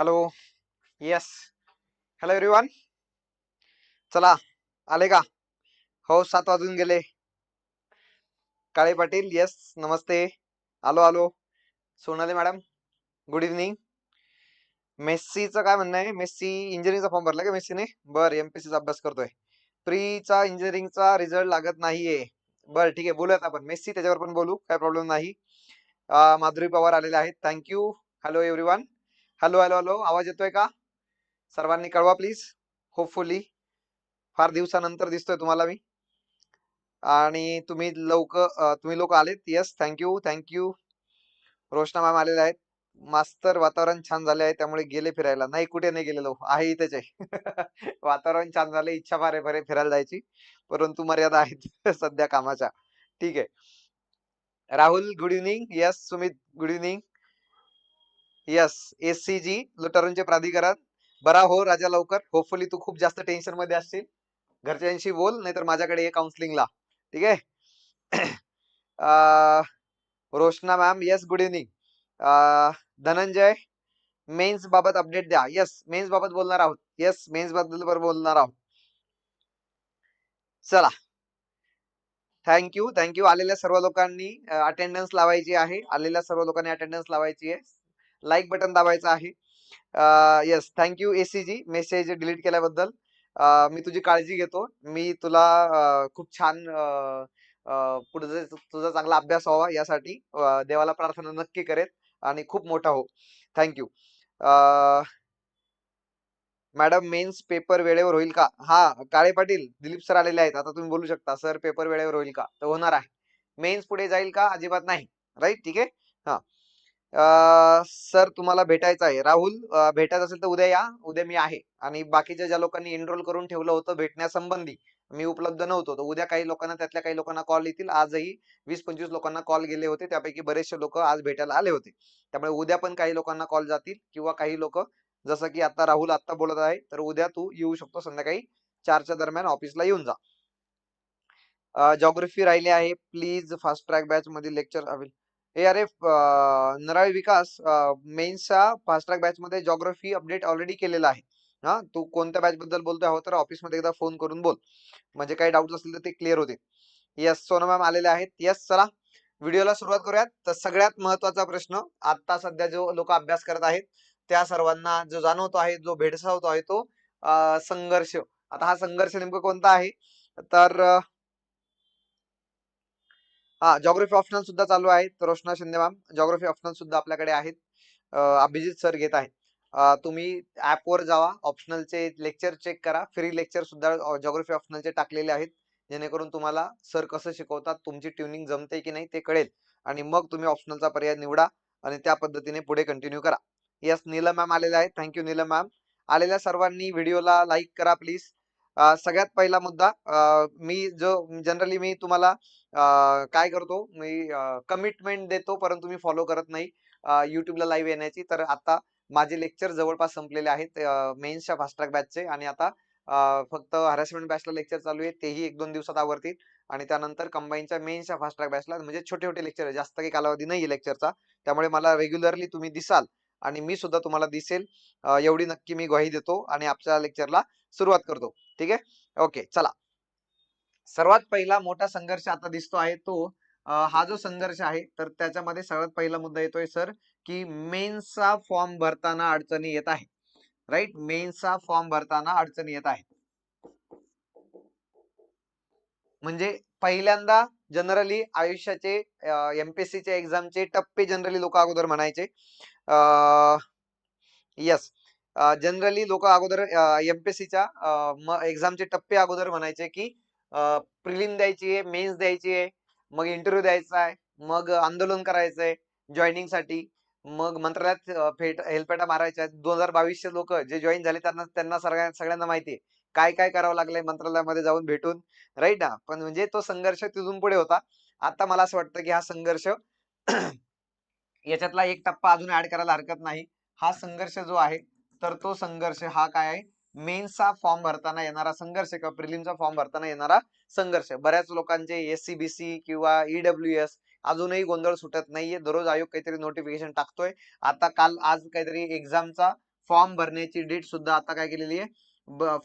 Hello yes hello everyone चला आले का? हो सात वाजून गेले. काळे पाटील येस नमस्ते. आलो आलो. सोनाली मॅडम गुड इव्हनिंग मेस्सीचं काय म्हणणं आहे? मेस्सी इंजिनिअरिंगचा फॉर्म भरला का मेस्सीने? बर एमपीसीचा अभ्यास करतोय. प्रीचा इंजिनिअरिंगचा रिझल्ट लागत नाहीये. बर ठीक आहे बोलूयात आपण. मेस्सी त्याच्यावर पण बोलू काय प्रॉब्लेम नाही. माधुरी पवार आलेले आहेत. Thank you hello everyone hello hello hello आवाज येतोय का? सर्वांनी कळवा प्लीज होपफुली फार दिवसानंतर दिसतोय तुम्हाला मी. आणि तुम्ही लवकर तुम्ही लोक आलेत. Yes thank you thank you Roshana ma'am आलेले आहेत. मास्तर वातावरण छान झाले आहे. त्यामुळे गेले फिरायला. नाही कुठे नाही गेलेलो. आहे इथेच आहे. वातावरण छान झाले. इच्छा फार आहे बरे फिरायला जायची. परंतु मर्यादा आहेत सध्या कामाच्या. ठीक आहे. Rahul good evening yes Sumit good evening yes S C G लुटारूंचे प्राधिकरण. बरा हो राजा लवकर. होपफुली तू खूप जास्त टेन्शनमध्ये असशील. घरच्यांशी बोल नाहीतर माझ्याकडे ये काउन्सिलिंगला ठीक आहे? अं, Roshana ma'am yes good evening Dhananjay mains बाबत अपडेट द्या. येस मेन्स बाबत बोलणार आहोत. येस मेन्सबद्दल बोलणार आहोत. चला. थँक्यू थँक्यू आलेल्या सर्व लोकांनी अटेंडन्स लावायची आहे. आलेल्या सर्व लोकांनी अटेंडन्स लावायची आहे. लाईक बटन दाबायचं आहे. Yes thank you ACG message delete केल्याबद्दल. मी तुझी काळजी घेतो. मी तुला खूप छान पुढे तुझा चांगला अभ्यास व्हावा यासाठी देवाला प्रार्थना नक्की करेल आणि खूप मोठा हो. थँक्यू मॅडम मेन्स पेपर वेळेवर होईल का? हा काळे पाटील दिलीप सर आलेले आहेत. आता तुम्ही बोलू शकता सर पेपर वेळेवर होईल का? तर होणार आहे. मेन्स पुढे जाईल का? अजिबात नाही. राईट ठीक आहे? हा. सर तुम्हाला भेटायचं आहे. राहुल भेटायचं असेल तर उद्या या. उद्या मी आहे. आणि बाकीच्या ज्या लोकांनी एनरोल करून ठेवलं होतं भेटण्यासंबंधी मी उपलब्ध नव्हतो. तर उद्या काही लोकांना त्यातल्या काही लोकांना कॉल येतील. आजही वीस पंचवीस लोकांना कॉल गेले होते. त्यापैकी बरेचसे लोक आज भेटायला आले होते. त्यामुळे उद्या पण काही लोकांना कॉल जातील किंवा काही लोक जसं की आता राहुल आता बोलत आहे तर उद्या तू येऊ शकतो. संध्याकाळी चारच्या दरम्यान ऑफिसला येऊन जा. जॉग्रफी राहिली आहे. प्लीज फास्ट ट्रॅक बॅच मध्ये लेक्चर हवे हे अरे अं, विकास मेन्सचा फास्ट ट्रॅक बॅच मध्ये जॉग्रफी अपडेट ऑलरेडी केलेला आहे. हा तू कोणत्या बॅच बद्दल बोलतोय हवं तर ऑफिसमध्ये एकदा फोन करून बोल. म्हणजे काही डाऊट असतील तर ते क्लिअर होते येस सोना मॅम आलेले आहेत. येस चला. व्हिडिओला सुरुवात करूयात. तर सगळ्यात महत्त्वाचा प्रश्न आता सध्या जो लोक अभ्यास करत आहेत त्या सर्वांना जो जाणवतो आहे जो भेडसावतो आहे तो संघर्ष. आता हा संघर्ष नेमकं कोणता आहे? तर हा जॉग्रफी ऑप्शनल सुद्धा चालू आहे तर Roshana Shinde ma'am geography optional सुद्धा आपल्याकडे आहेत. अभिजित सर घेत आहेत. तुम्ही ऍपवर वर जावा ऑप्शनलचे लेक्चर चेक करा. फ्री लेक्चर सुद्धा जॉग्रफी ऑप्शनलचे टाकलेले आहेत. जेणेकरून तुम्हाला सर कसं शिकवतात तुमची ट्युनिंग जमते की नाही ते कळेल. आणि मग तुम्ही ऑप्शनलचा पर्याय निवडा आणि त्या पद्धतीने पुढे कंटिन्यू करा. येस नीलम मॅम आलेले आहेत. थँक्यू नीलम मॅम आलेल्या सर्वांनी व्हिडिओला लाईक करा प्लीज सगळ्यात पहिला मुद्दा मी जो जनरली मी तुम्हाला काय करतो मी कमिटमेंट देतो परंतु मी फॉलो करत नाही युट्यूबला लाईव्ह येण्याची. तर आता माझे लेक्चर जवळपास संपलेले आहेत मेन्सच्या फास्ट्रॅक बॅचचे आणि आता फक्त हॅरेसमेंट बॅचला लेक्चर चालू आहे तेही एक दोन दिवसात आवरतील. आणि त्यानंतर कंबाईनच्या मेन्सच्या फास्ट ट्रॅक बॅचला म्हणजे छोटे छोटे लेक्चर आहे जास्त काही कालावधी नाही लेक्चरचा त्यामुळे मला रेग्युलरली तुम्ही दिसाल आणि मी सुद्धा तुम्हाला दिसेल. एवढी नक्की मी ग्वाही देतो आणि आपल्या लेक्चरला सुरुवात करतो. ठीक आहे? ओके चला. सर्वात पहिला मोठा संघर्ष आता दिसतो आहे तो हा जो संघर्ष आहे तर त्याच्यामध्ये सर्वात पहिला मुद्दा येतोय सर की मेन्सचा फॉर्म भरताना अडचणी येत आहे. राईट मेन्सचा फॉर्म भरताना अडचणी येत आहे म्हणजे पहिल्यांदा जनरली आयुष्याचे एमपीएससी चे एक्झामचे टप्पे जनरली लोक अगोदर म्हणायचे. यस जनरली लोक अगोदर एमपीएससीच्या एक्झामचे टप्पे अगोदर म्हणायचे की प्रिलिम द्यायची आहे मेन्स द्यायची आहे मग इंटरव्ह्यू द्यायचा आहे मग आंदोलन करायचंय जॉईनिंगसाठी मग मंत्रालयात फेट हेल्पेटा मारायच्या दोन हजार बावीसचे लोक जे जॉईन झाले त्यांना त्यांना सगळ्या सगळ्यांना माहिती आहे. काय काय करावं लागलंय मंत्रालयामध्ये जाऊन भेटून राईट ना? पण म्हणजे तो संघर्ष तिथून पुढे होता. आता मला असं वाटतं की हा संघर्ष याच्यातला एक टप्पा अजून ऍड करायला हरकत नाही. हा संघर्ष जो आहे तर तो संघर्ष हा काय आहे? मेन्सचा फॉर्म भरताना येणारा संघर्ष किंवा प्रिलिमचा फॉर्म भरताना येणारा संघर्ष. बऱ्याच लोकांचे एससीबीसी किंवा ईडब्ल्यू एस अजूनही गोंधळ सुटत नाहीये. दररोज आयोग काहीतरी नोटिफिकेशन टाकतोय. आता काल आज काहीतरी एक्झामचा फॉर्म भरण्याची डेट सुद्धा आता काय केलेली आहे?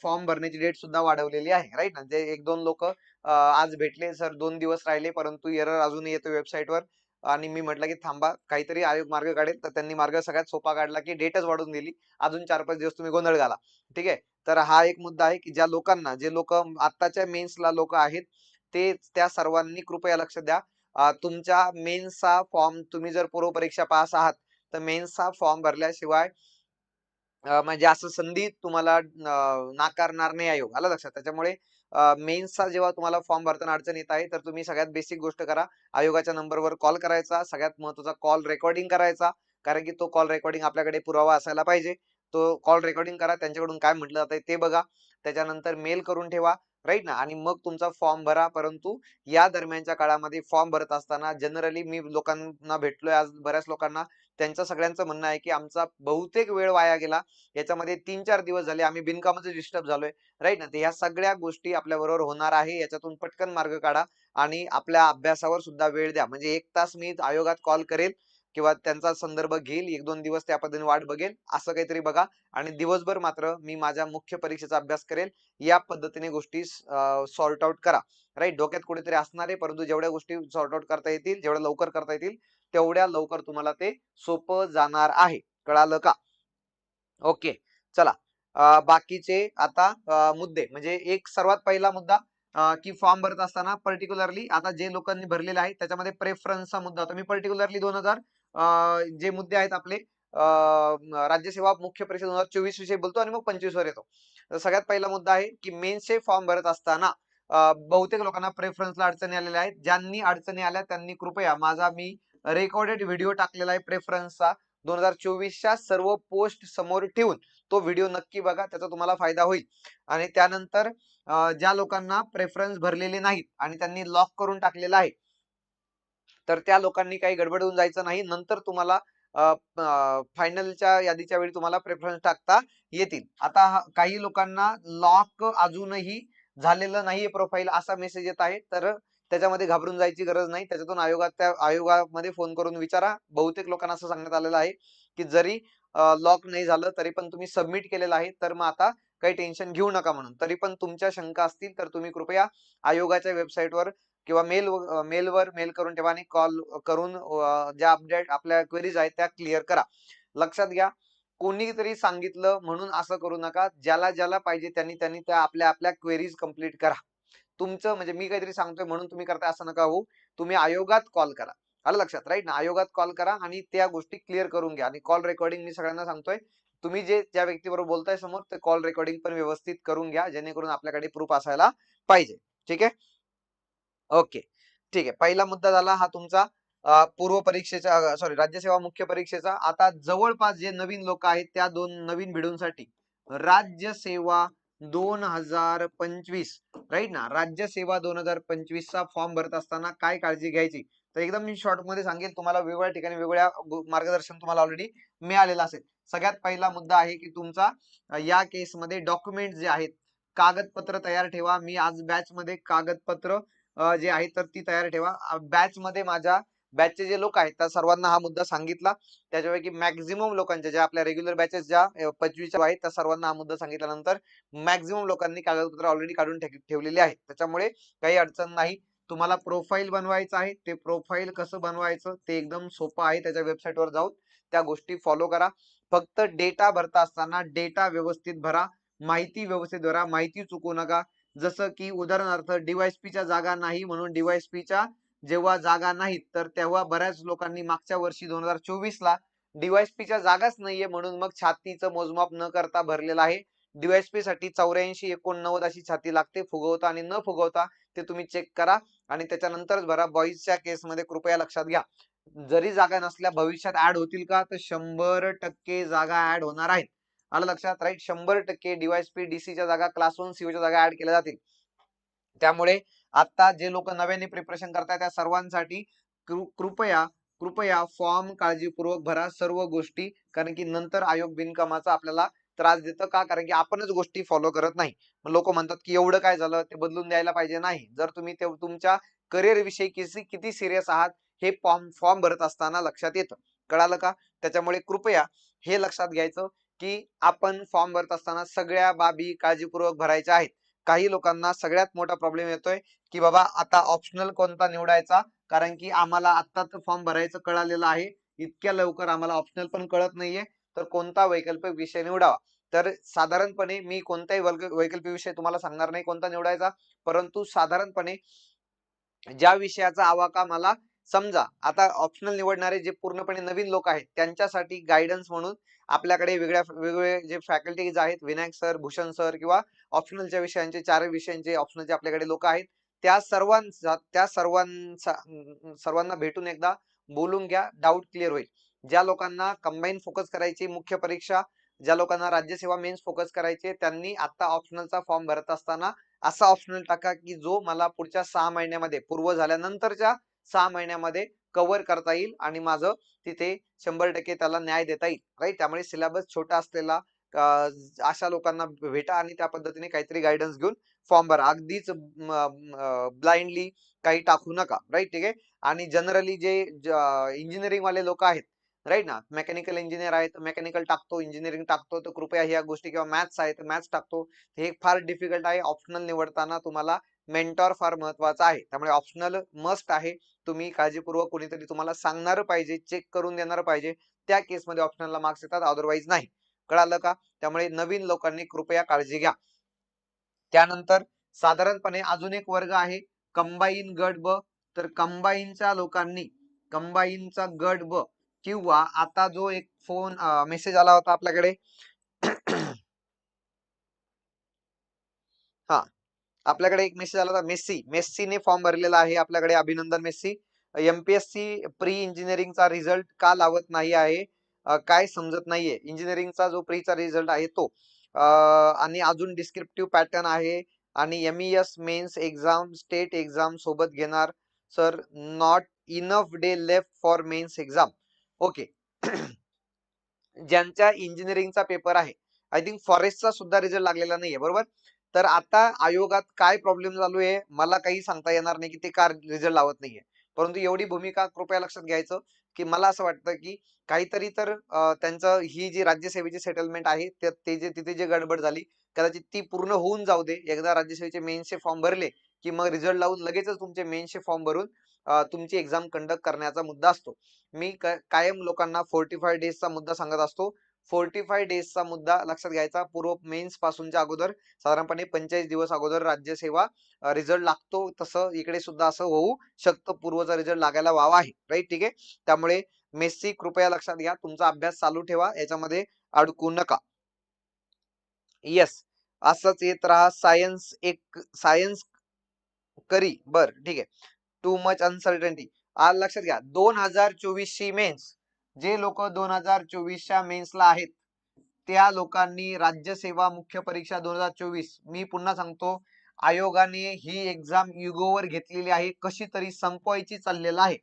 फॉर्म भरण्याची डेट सुद्धा वाढवलेली आहे राईट ना? जे एक दोन लोक आज भेटले सर दोन दिवस राहिले परंतु एरर अजूनही येतो वेबसाईटवर आणि मी म्हटलं की थांबा काहीतरी आयोग मार्ग काढेल. तर त्यांनी मार्ग सगळ्यात सोपा काढला की डेटच वाढवून दिली. अजून चार पाच दिवस तुम्ही गोंधळ घाला. ठीक आहे? तर हा एक मुद्दा आहे की ज्या लोकांना जे लोक आत्ताच्या मेन्सला लोक आहेत ते त्या सर्वांनी कृपया लक्ष द्या. तुमच्या मेन्सचा फॉर्म तुम्ही जर पूर्व परीक्षा पास आहात तर मेन्सचा फॉर्म भरल्याशिवाय म्हणजे असं संधी तुम्हाला नाकारणार नाही आयोग. आलं लक्षात? त्याच्यामुळे मेन्सचा जेव्हा तुम्हाला फॉर्म भरताना अडचण येत आहे तर तुम्ही सगळ्यात बेसिक गोष्ट करा. आयोगाच्या नंबरवर कॉल करायचा सगळ्यात महत्त्वाचा कॉल रेकॉर्डिंग करायचा कारण की तो कॉल रेकॉर्डिंग आपल्याकडे पुरावा असायला पाहिजे. तो कॉल रेकॉर्डिंग करा त्यांच्याकडून काय म्हटलं जातंय ते बघा. त्याच्यानंतर मेल करून ठेवा राईट ना? आणि मग तुमचा फॉर्म भरा. परंतु या दरम्यानच्या काळामध्ये फॉर्म भरत असताना जनरली मी लोकांना भेटलोय. आज बऱ्याच लोकांना त्यांचं सगळ्यांचं म्हणणं आहे की आमचा बहुतेक वेळ वाया गेला. याच्यामध्ये तीन चार दिवस झाले आम्ही बिनकामाचे डिस्टर्ब झालोय. राईट ना? तर ह्या सगळ्या गोष्टी आपल्या बरोबर होणार आहे. याच्यातून पटकन मार्ग काढा आणि आपल्या अभ्यासावर सुद्धा वेळ द्या. म्हणजे एक तास मी आयोगात कॉल करेल. किंवा त्यांचा संदर्भ घेईल एक दोन दिवस त्या पद्धतीने वाट बघेल असं काहीतरी बघा. आणि दिवसभर मात्र मी माझ्या मुख्य परीक्षेचा अभ्यास करेल. या पद्धतीने गोष्टी सॉर्ट आउट करा. राईट डोक्यात कुठेतरी असणार आहे परंतु जेवढ्या गोष्टी सॉर्ट आउट करता येतील जेवढ्या लवकर करता येतील तेवढ्या लवकर तुम्हाला ते सोपं जाणार आहे. कळालं का? ओके. चला. बाकीचे आता मुद्दे. म्हणजे एक सर्वात पहिला मुद्दा की फॉर्म भरत असताना पर्टिक्युलरली आता जे लोकांनी भरलेले आहे त्याच्यामध्ये प्रेफरन्सचा मुद्दा होता. मी पर्टिक्युलरली दोन हजार जे मुद्दे आहेत आपले राज्यसेवा मुख्य परीक्षा दोन हजार चोवीस विषयी बोलतो आणि मग पंचवीस वर येतो. तर सगळ्यात पहिला मुद्दा आहे की मेन्सचे फॉर्म भरत असताना बहुतेक लोकांना प्रेफरन्सला अडचणी आलेल्या आहेत. ज्यांनी अडचणी आल्या त्यांनी कृपया माझा मी रेकॉर्डेड व्हिडिओ टाकलेला आहे प्रेफरन्सचा दोन हजार चोवीसच्या सर्व पोस्ट समोर ठेवून तो व्हिडिओ नक्की बघा त्याचा तुम्हाला फायदा होईल. आणि त्यानंतर ज्या लोकांना प्रेफरन्स भरलेले नाहीत आणि त्यांनी लॉक करून टाकलेला आहे तर त्या लोकांनी काही गडबडून जायचं नाही. नंतर तुम्हाला फायनलच्या यादीच्या वेळी तुम्हाला प्रेफरन्स टाकता येतील. आता काही लोकांना लॉक अजूनही झालेलं नाहीये प्रोफाईल असा मेसेज येत आहे. तर त्याच्यामध्ये घाबरून जायची गरज नाही. त्याच्यातून आयोगात त्या आयोगामध्ये फोन करून विचारा. बहुतेक लोकांना असं सांगण्यात आलेलं आहे की जरी लॉक नाही झालं तरी पण तुम्ही सबमिट केलेलं आहे. तर मग आता काही टेन्शन घेऊ नका म्हणून. तरी पण तुमच्या शंका असतील तर तुम्ही कृपया आयोगाच्या वेबसाईटवर किंवा मेल मेलवर मेल करून ठेवा आणि कॉल करून ज्या अपडेट आपल्या क्वेरीज आहेत त्या क्लिअर करा. लक्षात घ्या कोणीतरी सांगितलं म्हणून असं करू नका. ज्याला ज्याला पाहिजे त्यांनी त्यांनी त्या आपल्या आपल्या क्वेरीज कंप्लीट करा. तुमचं म्हणजे मी काहीतरी सांगतोय म्हणून तुम्ही करता असं नका होऊ. तुम्ही आयोगात कॉल करा. आलं लक्षात राईट ना? आयोगात कॉल करा आणि त्या गोष्टी क्लिअर करून घ्या. आणि कॉल रेकॉर्डिंग मी सगळ्यांना सांगतोय. तुम्ही जे ज्या व्यक्तीबरोबर बोलताय समोर ते कॉल रेकॉर्डिंग पण व्यवस्थित करून घ्या जेणेकरून आपल्याकडे प्रूफ असायला पाहिजे. ठीक आहे? ओके. ठीक आहे. पहिला मुद्दा झाला हा तुमचा पूर्व परीक्षेचा सॉरी राज्यसेवा मुख्य परीक्षेचा. आता जवळपास जे नवीन लोक आहेत त्या दोन नवीन भिडूंसाठी राज्यसेवा दोन हजार पंचवीस राईट ना? राज्यसेवा दोन हजार पंचवीस चा फॉर्म भरत असताना काय काळजी घ्यायची? तर एकदम मी शॉर्टमध्ये सांगेल तुम्हाला वेगवेगळ्या ठिकाणी वेगवेगळ्या मार्गदर्शन तुम्हाला ऑलरेडी मिळालेलं असेल. सगळ्यात पहिला मुद्दा आहे की तुमचा या केसमध्ये डॉक्युमेंट जे आहेत कागदपत्र तयार ठेवा. मी आज बॅच मध्ये कागदपत्र जे आहे तर ती तयार ठेवा. बॅच मध्ये माझ्या बॅचचे जे लोक आहेत त्या सर्वांना हा मुद्दा सांगितला. त्याच्यापैकी मॅक्झिमम लोकांच्या ज्या आपल्या रेग्युलर बॅचेस ज्या पंचवीच्या आहेत त्या सर्वांना हा मुद्दा सांगितल्यानंतर मॅक्झिमम लोकांनी कागदपत्र ऑलरेडी काढून ठेवलेले ठेवलेली आहेत. त्याच्यामुळे काही अडचण नाही. तुम्हाला प्रोफाईल बनवायचं आहे ते प्रोफाईल कसं बनवायचं ते एकदम सोपं आहे. त्याच्या वेबसाईटवर जाऊन त्या गोष्टी फॉलो करा. फक्त डेटा भरता असताना डेटा व्यवस्थित भरा. माहिती व्यवस्थित भरा. माहिती चुकू नका. जसं की उदाहरणार्थ डीवायसपीच्या च्या जागा नाही म्हणून डीवायसपीच्या च्या जेव्हा जागा नाहीत तर तेव्हा बऱ्याच लोकांनी मागच्या वर्षी दोन हजार चोवीस ला डीवायसपीच्या च्या जागाच नाहीये म्हणून मग छातीचं मोजमाप न करता भरलेलं आहे. डीवायसपी साठी चौऱ्याऐंशी एकोणनव्वद अशी छाती लागते. फुगवता आणि न फुगवता ते तुम्ही चेक करा आणि त्याच्यानंतरच भरा. बॉईजच्या केसमध्ये कृपया लक्षात घ्या. जरी जागा नसल्या भविष्यात ऍड होतील का? तर शंभर टक्के जागा ऍड होणार आहेत. आलं लक्षात? राईट शंभर टक्के डीवायसपी डीसीच्या जागा क्लास वन सीओच्या जागा ऍड केल्या जातील. त्यामुळे आता जे लोक नव्याने प्रिपरेशन करताय त्या सर्वांसाठी कृपया कृपया फॉर्म काळजीपूर्वक भरा सर्व गोष्टी कारण की नंतर आयोग बिनकामाचा आपल्याला त्रास देतं का? कारण की आपणच गोष्टी फॉलो करत नाही. लोक म्हणतात की एवढं काय झालं? ते बदलून द्यायला पाहिजे नाही. जर तुम्ही ते तुमच्या करिअर विषयी किती किती सिरियस आहात हे फॉर्म फॉर्म भरत असताना लक्षात येतं. कळालं का? त्याच्यामुळे कृपया हे लक्षात घ्यायचं. की आपण फॉर्म भरत असताना सगळ्या बाबी काळजीपूर्वक भरायच्या आहेत. काही लोकांना सगळ्यात मोठा प्रॉब्लेम येतोय की बाबा आता ऑप्शनल कोणता निवडायचा? कारण की आम्हाला आता फॉर्म भरायचं कळालेलं आहे. इतक्या लवकर आम्हाला ऑप्शनल पण कळत नाहीये. तर कोणता वैकल्पिक विषय निवडावा? तर साधारणपणे मी कोणताही वैकल्पिक विषय तुम्हाला सांगणार नाही कोणता निवडायचा. परंतु साधारणपणे ज्या विषयाचा आवाका मला समजा आता ऑप्शनल निवडणारे जे पूर्णपणे नवीन लोक आहेत त्यांच्यासाठी गायडन्स म्हणून आपल्याकडे वेगळ्या वेगवेगळे जे फॅकल्टीज आहेत विनायक सर भूषण सर किंवा ऑप्शनलच्या विषयांचे चार विषयांचे ऑप्शनलचे आपल्याकडे लोक आहेत. त्या सर्वांचा त्या सर्वांचा सर्वांना भेटून एकदा बोलून घ्या डाऊट क्लिअर होईल. ज्या लोकांना कंबाईन फोकस करायची मुख्य परीक्षा ज्या लोकांना राज्यसेवा मेन्स फोकस करायचे त्यांनी आता ऑप्शनलचा फॉर्म भरत असताना असा ऑप्शनल टाका की जो मला पुढच्या सहा महिन्यामध्ये पूर्व झाल्यानंतरच्या सहा महिन्यामध्ये कव्हर करता येईल आणि माझं तिथे शंभर टक्के त्याला न्याय देता येईल. राईट त्यामुळे सिलेबस छोटा असलेला अशा लोकांना भेटा आणि त्या पद्धतीने काहीतरी गायडन्स घेऊन फॉर्म भरा. अगदीच ब्लाइंडली काही टाकू नका. राईट ठीक आहे? आणि जनरली जे इंजिनिअरिंग वाले लोक आहेत राईट ना? मेकॅनिकल इंजिनियर आहे तर मेकॅनिकल टाकतो इंजिनिअरिंग टाकतो तर कृपया ह्या गोष्टी किंवा मॅथ्स आहे तर मॅथ्स टाकतो. हे फार डिफिकल्ट आहे. ऑप्शनल निवडताना तुम्हाला मेंटॉर फार महत्त्वाचा आहे. त्यामुळे ऑप्शनल मस्ट आहे. तुम्ही काळजीपूर्वक कोणीतरी तुम्हाला सांगणार पाहिजे चेक करून देणार पाहिजे. त्या केसमध्ये ऑप्शनलला मार्क्स येतात अदरवाईज नाही. कळालं का? त्यामुळे नवीन लोकांनी कृपया काळजी घ्या. त्यानंतर साधारणपणे अजून एक वर्ग आहे. कंबाईन गट ब. तर कंबाईनच्या लोकांनी कंबाईनचा गट ब. किंवा आता जो एक फोन मेसेज आला होता आपल्याकडे. हा. आपल्याकडे एक मेसेज आला होता मेस्सी. मेस्सीने फॉर्म भरलेला आहे आपल्याकडे अभिनंदन मेस्सी. एमपीएससी प्री इंजिनिअरिंगचा रिझल्ट का लावत नाही आहे? काय समजत नाहीये. इंजिनिअरिंगचा जो प्रीचा रिझल्ट आहे तो. आणि अजून डिस्क्रिप्टिव्ह पॅटर्न आहे आणि M S mains exam state exam सोबत घेणार. Sir not enough day left for mains exam okay. ज्यांच्या इंजिनिअरिंगचा पेपर आहे. आय थिंक फॉरेस्टचा सुद्धा रिझल्ट लागलेला नाहीये बरोबर? तर आता आयोगात काय प्रॉब्लेम चालू आहे मला काही सांगता येणार नाही की ते का रिझल्ट लावत नाहीये. परंतु एवढी भूमिका कृपया लक्षात घ्यायचं की मला असं वाटतं की काहीतरी तर त्यांचं ही जी राज्यसेवेची सेटलमेंट आहे ते जे तिथे जे गडबड झाली कदाचित ती पूर्ण होऊन जाऊ दे. एकदा राज्यसेवेचे मेन्सचे फॉर्म भरले की मग रिझल्ट लावून लगेचच तुमचे मेनचे फॉर्म भरून तुमची एक्झाम कंडक्ट करण्याचा मुद्दा असतो. मी कायम लोकांना फोर्टी फाय डेजचा मुद्दा सांगत असतो. फोर्टी फाय डेजचा मुद्दा लक्षात घ्यायचा. पूर्व मेन्स पासूनच्या अगोदर साधारणपणे पंचेचाळीस दिवस अगोदर राज्यसेवा रिझल्ट लागतो तसं इकडे सुद्धा असं होऊ शकतं. पूर्वचा रिझल्ट लागायला वावा आहे. राईट ठीक आहे? त्यामुळे मेस्सी कृपया लक्षात घ्या. तुमचा अभ्यास चालू ठेवा. याच्यामध्ये अडकू नका. येस असंच येत राहा. सायन्स एक सायन्स करी. बर ठीक आहे. टू मच अनसर्टन्टी आज लक्षात घ्या. दोन हजार चोवीस ची मेन्स जे लोक दोन हजार चोवीसच्या मेन्सला आहेत त्या लोकांनी राज्यसेवा मुख्य परीक्षा दोन हजार चोवीस. मी पुन्हा सांगतो आयोगाने ही एक्झाम युगोवर घेतलेली आहे. कशी तरी संपवायची चाललेला आहे.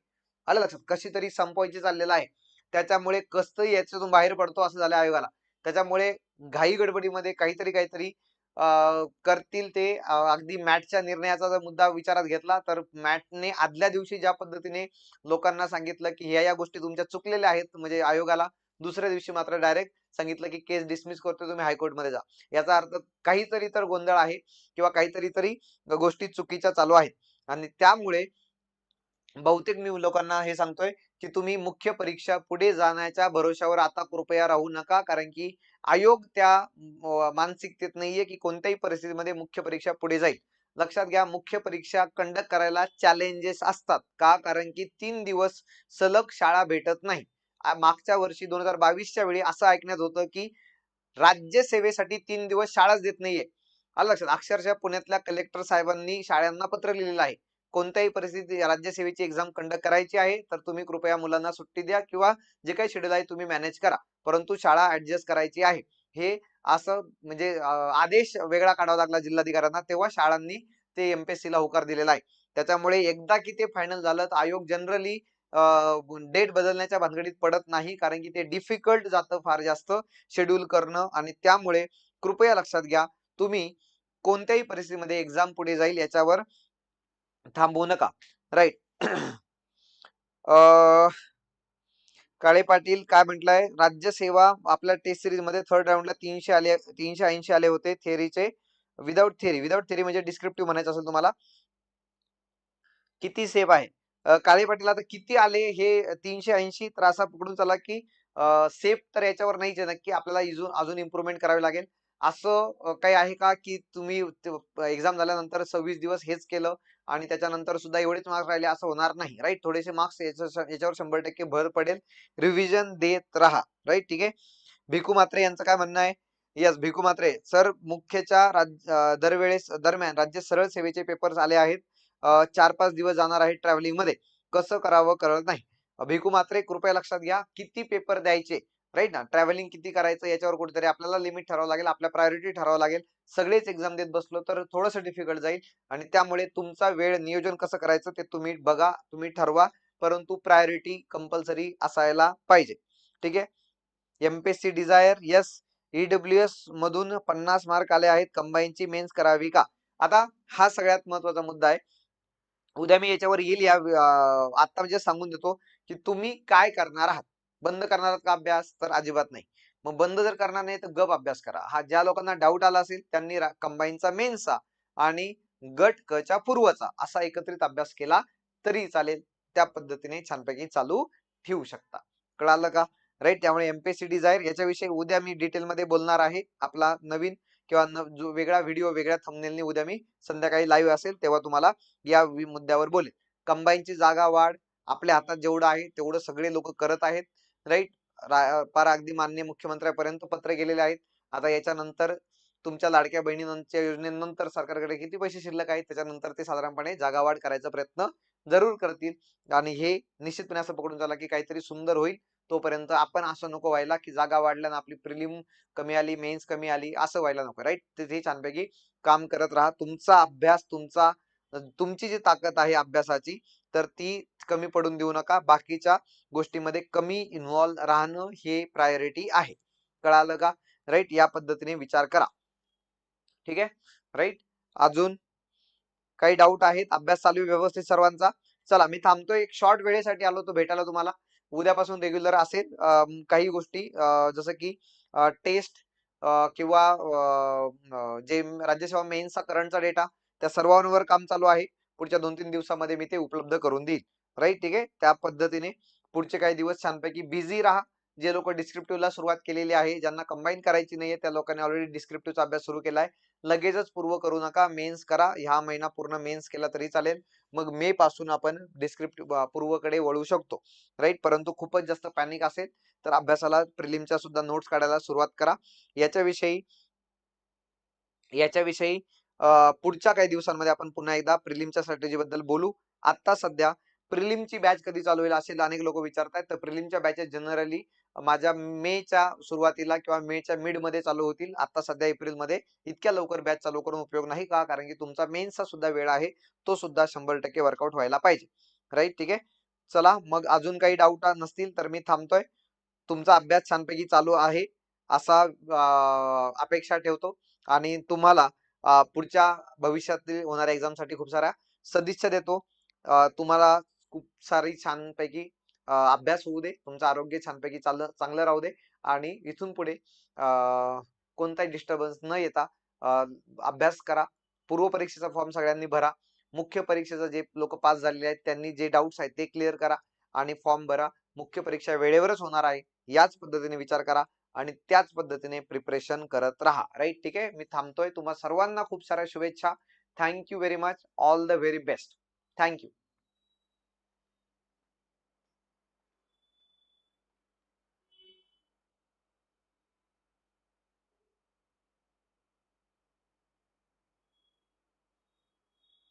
आलं लक्षात? कशी तरी संपवायची चाललेला आहे. त्याच्यामुळे कसं याच्यातून बाहेर पडतो असं झालं आयोगाला. त्याच्यामुळे घाई गडबडीमध्ये काहीतरी काहीतरी करतील ते. अगदी मॅटच्या निर्णयाचा जर मुद्दा विचारात घेतला तर मॅटने आदल्या दिवशी ज्या पद्धतीने लोकांना सांगितलं की ह्या या गोष्टी तुमच्या चुकलेल्या आहेत म्हणजे आयोगाला दुसऱ्या दिवशी मात्र डायरेक्ट सांगितलं की केस डिसमिस करतो तुम्ही हायकोर्टमध्ये जा. याचा अर्थ काहीतरी तर गोंधळ आहे किंवा काहीतरी तरी गोष्टी चुकीच्या चालू आहेत. आणि त्यामुळे बहुतेक मी लोकांना हे सांगतोय की तुम्ही मुख्य परीक्षा पुढे जाण्याच्या भरोशावर आता कृपया राहू नका कारण की आयोग त्या मानसिकतेत नाहीये की कोणत्याही परिस्थितीमध्ये मुख्य परीक्षा पुढे जाईल. लक्षात घ्या मुख्य परीक्षा कंडक्ट करायला चॅलेंजेस असतात. का? कारण की तीन दिवस सलग शाळा भेटत नाही. मागच्या वर्षी दोन हजार बावीसच्या वेळी असं ऐकण्यात होतं की राज्यसेवेसाठी तीन दिवस शाळाच देत नाहीये. लक्षात? अक्षरशः पुण्यातल्या कलेक्टर साहेबांनी शाळांना पत्र लिहिलेलं आहे. कोणत्याही परिस्थिती राज्यसेवेची एक्झाम कंडक्ट करायची आहे तर तुम्ही कृपया मुलांना सुट्टी द्या किंवा जे काही शेड्यूल आहे तुम्ही मॅनेज करा. परंतु शाळा ऍडजस्ट करायची आहे. हे असं म्हणजे आदेश वेगळा काढावा लागला जिल्हाधिकाऱ्यांना तेव्हा शाळांनी ते एमपीएससी ला होकार दिलेला आहे. त्याच्यामुळे एकदा की ते फायनल झालं तर आयोग जनरली डेट बदलण्याच्या भानगडीत पडत नाही कारण की ते डिफिकल्ट जातं फार जास्त शेड्यूल करणं आणि त्यामुळे कृपया लक्षात घ्या तुम्ही कोणत्याही परिस्थितीमध्ये एक्झाम पुढे जाईल याच्यावर थांबवू नका. राईट काळे पाटील काय म्हटलंय? राज्यसेवा आपल्या टेस्ट सिरीजमध्ये थर्ड राऊंडला तीनशे आले तीनशे ऐंशी आले होते थेरीचे विदाऊट थेरी विदाऊट थेरी म्हणजे डिस्क्रिप्टिव्ह म्हणायचं असेल तुम्हाला. किती सेफ आहे? काळे पाटील आता किती आले हे तीनशे ऐंशी? तर असा पकडून चला की सेफ तर याच्यावर नाहीच आहे. नक्की आपल्याला अजून अजून इम्प्रुव्हमेंट करावी लागेल. असं काही आहे का की तुम्ही एक्झाम झाल्यानंतर सव्वीस दिवस हेच केलं? आणि त्याच्यानंतर सुद्धा एवढेच मार्क्स राहिले असं होणार नाही राईट थोडेसे मार्क्स याच्यावर शंभर टक्के भर पडेल. रिव्हिजन देत राहा राईट ठीक आहे? भिकू मात्रे यांचं काय म्हणणं आहे? यस भिकू मात्रे सर मुख्यच्या राज्य दरवेळेस दरम्यान राज्य सरळ सेवेचे पेपर्स आले आहेत. चार पाच दिवस जाणार आहेत ट्रॅव्हलिंगमध्ये. कसं करावं कळत नाही. भिकू मात्रे कृपया लक्षात घ्या किती पेपर द्यायचे? राईट ना? ट्रॅव्हलिंग किती करायचं याच्यावर कुठेतरी आपल्याला लिमिट ठरावं लागेल आपल्या प्रायोरिटी ठरावं लागेल. सगळेच एक्झाम देत बसलो तर थोडंसं डिफिकल्ट जाईल. आणि त्यामुळे तुमचा वेळ नियोजन कसं करायचं ते तुम्ही बघा तुम्ही ठरवा. परंतु प्रायोरिटी कंपल्सरी असायला पाहिजे. ठीक आहे? MPSC desire yes E W S मधून पन्नास मार्क आले आहेत. कंबाईनची मेन्स करावी का? आता हा सगळ्यात महत्त्वाचा मुद्दा आहे. उद्या मी याच्यावर येईल या आता म्हणजे सांगून देतो की तुम्ही काय करणार आहात. बंद करणार का अभ्यास? तर अजिबात नाही. मग बंद जर करणार नाही तर गप अभ्यास करा. हा ज्या लोकांना डाऊट आला असेल त्यांनी कंबाईनचा मेन्सचा आणि गट क च्या पूर्वचा असा एकत्रित अभ्यास केला तरी चालेल. त्या पद्धतीने छानपैकी चालू ठेवू शकता. कळालं का? राईट त्यामुळे एमपीएससी डिझायर याच्याविषयी उद्या मी डिटेलमध्ये बोलणार आहे. आपला नवीन किंवा जो वेगळा व्हिडिओ वेगळ्या थंबनेलने उद्या मी संध्याकाळी लाईव्ह असेल तेव्हा तुम्हाला या मुद्द्यावर बोलेल कंबाईनची जागा वाढ. आपल्या हातात जेवढं आहे तेवढं सगळे लोक करत आहेत. राईट पार अगदी मान्य मुख्यमंत्र्यापर्यंत पत्र गेलेले आहेत. आता याच्यानंतर तुमच्या लाडक्या बहिणींच्या योजनेनंतर सरकारकडे किती पैसे शिल्लक आहेत? त्याच्यानंतर ते साधारणपणे जागा वाढ करायचा प्रयत्न जरूर करतील. आणि हे निश्चितपणे असं पकडून झाला की काहीतरी सुंदर होईल. तोपर्यंत आपण असं नको व्हायला की जागा वाढल्यानं आपली प्रिलिम कमी आली मेन्स कमी आली असं व्हायला नको. राईट तिथे छानपैकी काम करत राहा. तुमचा अभ्यास तुमचा तुमची जी ताकद आहे अभ्यासाची तर ती कमी पडून देऊ नका. बाकीच्या गोष्टीमध्ये कमी इन्व्हॉल्व राहणं हे प्रायोरिटी आहे. कळालं का? राईट या पद्धतीने विचार करा. ठीक आहे? राईट अजून काही डाऊट आहेत? अभ्यास चालू व्यवस्थित सर्वांचा? चला मी थांबतोय. एक शॉर्ट वेळेसाठी आलो तो भेटायला तुम्हाला. उद्यापासून रेग्युलर असेल. काही गोष्टी जसं की टेस्ट किंवा जे राज्यसेवा मेन्सचा करंटचा डेटा त्या सर्वांवर काम चालू आहे. पुढच्या दोन तीन दिवसामध्ये मी ते उपलब्ध करून देईल राईट ठीक आहे? त्या पद्धतीने पुढचे काही दिवस छानपैकी बिझी राहा. जे लोक डिस्क्रिप्टिव्हला सुरुवात केलेली आहे ज्यांना कंबाईन करायची नाहीये त्या लोकांनी ऑलरेडी डिस्क्रिप्टिव्हचा अभ्यास सुरू केलाय. लगेचच पूर्व करू नका. मेन्स करा. ह्या महिना पूर्ण मेन्स केला तरी चालेल. मग मे पासून आपण डिस्क्रिप्टिव्ह पूर्वकडे वळू शकतो. राईट परंतु खूपच जास्त पॅनिक असेल तर अभ्यासाला प्रिलिमच्या सुद्धा नोट्स काढायला सुरुवात करा. याच्याविषयी याच्याविषयी पुढच्या काही दिवसांमध्ये आपण पुन्हा एकदा प्रिलिमच्या स्ट्रॅटेजी बद्दल बोलू. आता सध्या प्रिलिमची बॅच कधी चालू होईल असे अनेक लोक विचारतायत. तर प्रिलिमच्या बॅचेस जनरली माझ्या मेच्या सुरुवातीला किंवा मेच्या मिडमध्ये चालू होतील. आता सध्या एप्रिलमध्ये इतक्या लवकर बॅच चालू करून उपयोग नाही का? कारण की तुमचा मेनचा सुद्धा वेळ आहे. तो सुद्धा शंभर टक्के वर्कआउट व्हायला पाहिजे. राईट? ठीक आहे? चला मग अजून काही डाऊट नसतील तर मी थांबतोय. तुमचा अभ्यास छानपैकी चालू आहे असा अपेक्षा ठेवतो. आणि तुम्हाला पुढच्या भविष्यातील होणाऱ्या एक्झामसाठी खूप साऱ्या सदिच्छा देतो. तुम्हाला खूप सारी छानपैकी अभ्यास होऊ दे. तुमचं आरोग्य छानपैकी चाललं चांगलं राहू दे. आणि इथून पुढे कोणताही डिस्टर्बन्स न येता अभ्यास करा. पूर्व परीक्षेचा फॉर्म सगळ्यांनी भरा. मुख्य परीक्षेचा जे लोक पास झालेले आहेत त्यांनी जे डाऊट्स आहेत ते क्लिअर करा. आणि फॉर्म भरा. मुख्य परीक्षा वेळेवरच होणार आहे. याच पद्धतीने विचार करा. आणि त्याच पद्धतीने प्रिपरेशन करत राहा. राईट ठीक आहे? मी थांबतोय. तुम्हा सर्वांना खूप साऱ्या शुभेच्छा. Thank you very much all the very best thank you